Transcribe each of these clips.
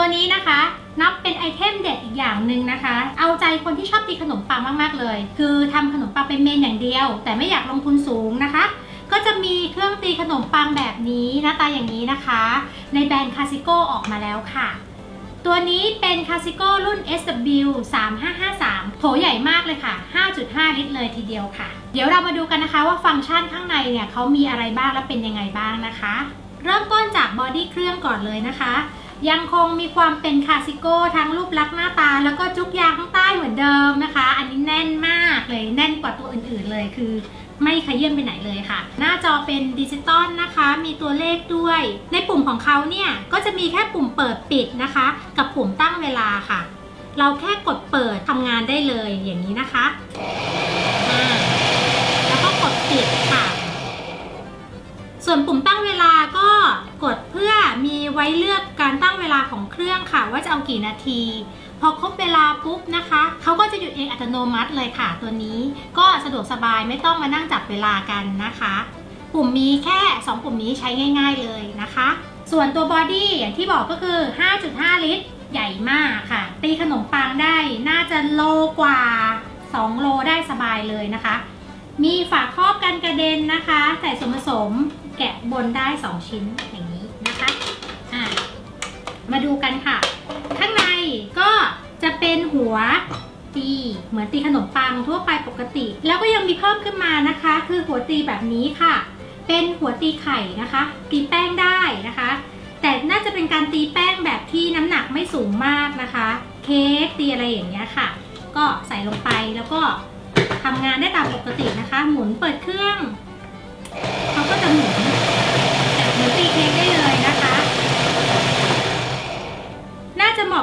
ตัวนี้นะคะ นับเป็นไอเทมเด็ดอีกอย่างหนึ่งนะคะ เอาใจคนที่ชอบตีขนมปังมากๆเลย คือทำขนมปังเป็นเมนอย่างเดียว แต่ไม่อยากลงทุนสูงนะคะ ก็จะมีเครื่องตีขนมปังแบบนี้หน้าตาอย่างนี้นะคะ ในแบรนด์คาซิโกออกมาแล้วค่ะ ตัวนี้เป็นคาซิโกรุ่น SW 3553โถใหญ่มากเลยค่ะ 5.5 ลิตรเลยทีเดียวค่ะ เดี๋ยวเรามาดูกันนะคะว่าฟังก์ชันข้างในเนี่ยเขามีอะไรบ้างและเป็นยังไงบ้างนะคะ เริ่มต้นจากบอดี้เครื่องก่อนเลยนะคะ ยังคงมีความเป็นคาซิโก้ทั้งรูปลักษณ์หน้าตา แล้วก็จุกยางข้างใต้เหมือนเดิมนะคะ อันนี้แน่นมากเลยแน่นกว่าตัวอื่นๆเลยคือ ไม่ขยื่นไปไหนเลยค่ะ หน้าจอเป็นดิจิตอลนะคะ มีตัวเลขด้วย ในปุ่มของเขาเนี่ยก็จะมีแค่ปุ่มเปิดปิดนะคะ กับปุ่มตั้งเวลาค่ะ เราแค่กดเปิดทำงานได้เลยอย่างนี้นะคะแล้วก็กดปิดค่ะ ส่วนปุ่มตั้งเวลาก็กดเพื่อมีไว้เลือก การตั้งเวลาของเครื่องค่ะ ว่าจะเอากี่นาที พอครบเวลาปุ๊บนะคะเขาก็จะหยุดเองอัตโนมัติเลยค่ะ ตัวนี้ก็สะดวกสบายไม่ต้องมานั่งจับเวลากันนะคะ ปุ่มมีแค่ 2 ปุ่มนี้ใช้ง่าย ๆเลยนะคะ ส่วนตัวบอดี้อย่างที่บอกก็คือ 5.5 ลิตร ใหญ่มากค่ะ ตีขนมปังได้น่าจะโลกว่า 2 โลได้สบายเลยนะคะ มีฝาครอบกันกระเด็นนะคะ ใส่ส่วนผสมแกะบนได้ 2 ชิ้นอย่างนี้น มาดูกันค่ะ ข้างในก็จะเป็นหัวตีเหมือนตีขนมปังทั่วไปปกติ แล้วก็ยังมีเพิ่มขึ้นมานะคะ คือหัวตีแบบนี้ค่ะ เป็นหัวตีไข่นะคะ ตีแป้งได้นะคะ แต่น่าจะเป็นการตีแป้งแบบที่น้ำหนักไม่สูงมากนะคะ เค้กตีอะไรอย่างเงี้ยค่ะ ก็ใส่ลงไปแล้วก็ทำงานได้ตามปกตินะคะ หมุนเปิดเครื่อง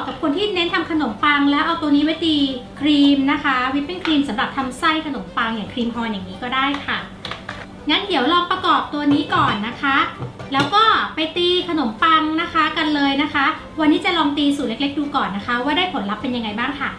กับคนที่เน้นทำขนมปัง แล้วเอาตัวนี้ไว้ตีครีมนะคะ วิปปิ้งครีมสำหรับทำไส้ขนมปังอย่างครีมฮอนอย่างนี้ก็ได้ค่ะ งั้นเดี๋ยวลองประกอบตัวนี้ก่อนนะคะ แล้วก็ไปตีขนมปังนะคะกันเลยนะคะ วันนี้จะลองตีสูตรเล็ก ๆ ดูก่อนนะคะ ว่าได้ผลลัพธ์เป็นยังไงบ้างค่ะ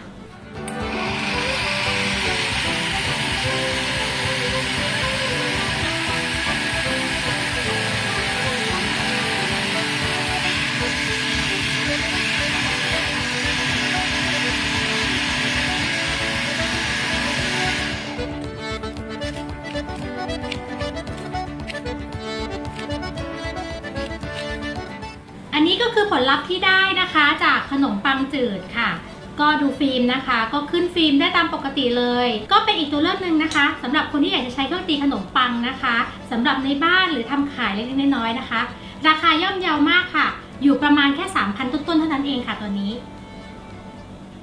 อันนี้ก็คือผลลัพธ์ที่ได้นะคะจากขนมปังจืดค่ะ ก็ดูฟิล์มนะคะ ก็ขึ้นฟิล์มได้ตามปกติเลย ก็เป็นอีกตัวเลือกหนึ่งนะคะสำหรับคนที่อยากจะใช้เครื่องตีขนมปังนะคะสำหรับในบ้านหรือทำขายเล็กๆน้อยๆนะคะ ราคาย่อมเยาวมากค่ะ อยู่ประมาณแค่ 3,000 ต้นๆเท่านั้นเองค่ะตัวนี้